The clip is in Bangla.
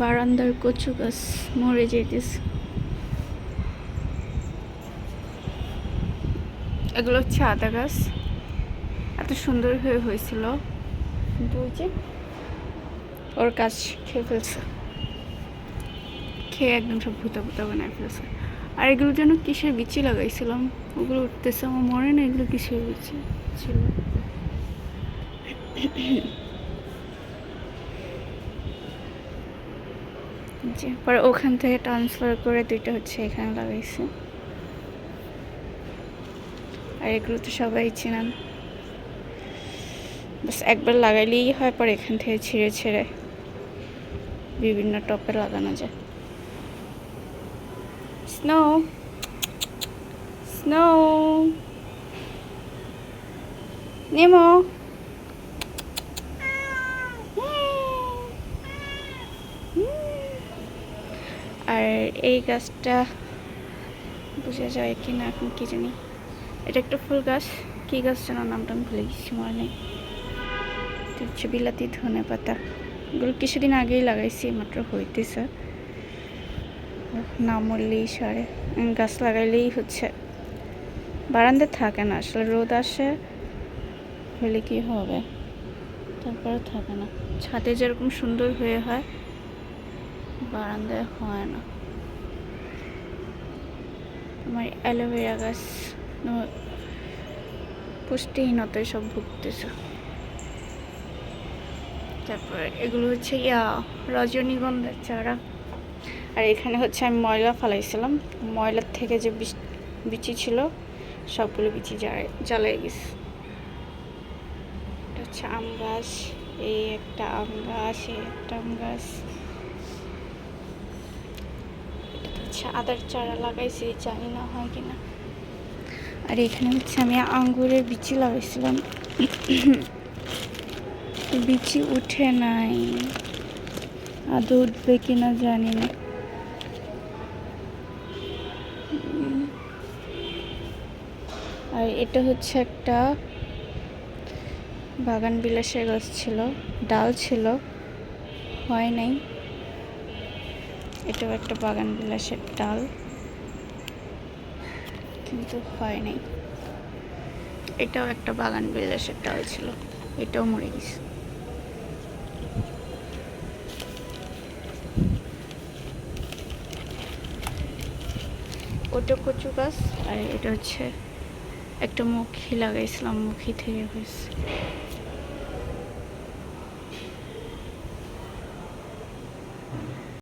বারান্দার কচু গাছ মরে যেতেছে এগুলো হচ্ছে আদা গাছ। এত সুন্দর হয়ে হয়েছিল। কিন্তু যে ওর গাছ খেয়ে ফেলছে। খেয়ে একদম সব ভূতা ভূতা বানায় ফেলছে। আর এগুলো যেন কিসের বিচি লাগাইছিলাম? ওগুলো উঠতেছে, আমার মনে না এগুলো কিসের বিচি ছিল। যে পরে ওখান থেকে ট্রান্সফার করে দুইটা হচ্ছে এখানে লাগাইছে। আর এগুলো তো সবাই চেনেন। বাস একবার লাগাইলেই হয়, পরে এখান থেকে ছিঁড়ে ছিঁড়ে বিভিন্ন টপে লাগানো যায়। স্নো স্নো নেমো আর এই গাছটা বোঝা যায় কি না এখন কি জানি। এটা একটা ফুল গাছ। কী গাছ যেন নামটা আমি ভুলে গেছি, মনে নেই। হচ্ছে বিলাতি ধনে পাতা। এগুলো কিছুদিন আগেই লাগাইছি, মাত্র হইতেছে। না মরলেই সারে। গাছ লাগাইলেই হচ্ছে। বারান্দা থাকে না, আসলে রোদ আসে, হলে কি হবে? তারপরে থাকে না। ছাদে যেরকম সুন্দর হয়ে হয় বারান্দায় হয় না। আমার অ্যালোভেরা গাছ পুষ্টিহীনতায় সব ভুগতেছে। তারপরে এগুলো হচ্ছে ইয়া রজনীগন্ধার চারা। আর এখানে হচ্ছে আমি ময়লা ফালাইছিলাম। ময়লার থেকে যে বিচ- ছিল, সবগুলো বিচি জ্বালাই গেছে। এটা হচ্ছে আম গাছ, এই একটা আম গাছ, এই একটা আম গাছ এটা হচ্ছে আদার চারা লাগাইছি, জানি না হয় কিনা আর এখানে হচ্ছে আমি আঙ্গুরের বিচি লাগাইছিলাম। বিচি উঠে নাই। আদৌ উঠবে কিনা জানি না। আর এটা হচ্ছে একটা বাগান বিলাসের গাছ ছিল, ডাল ছিল, হয় নাই। এটাও একটা বাগান বিলাসের ডাল। কিন্তু হয় নাই। এটাও একটা বাগান বিলাসের ডাল ছিল। এটাও মরে গেছে। ওটা কচু গাছ আর এটা হচ্ছে একটা মুখি লাগাইছিলাম, মুখি থেকে হয়েছে।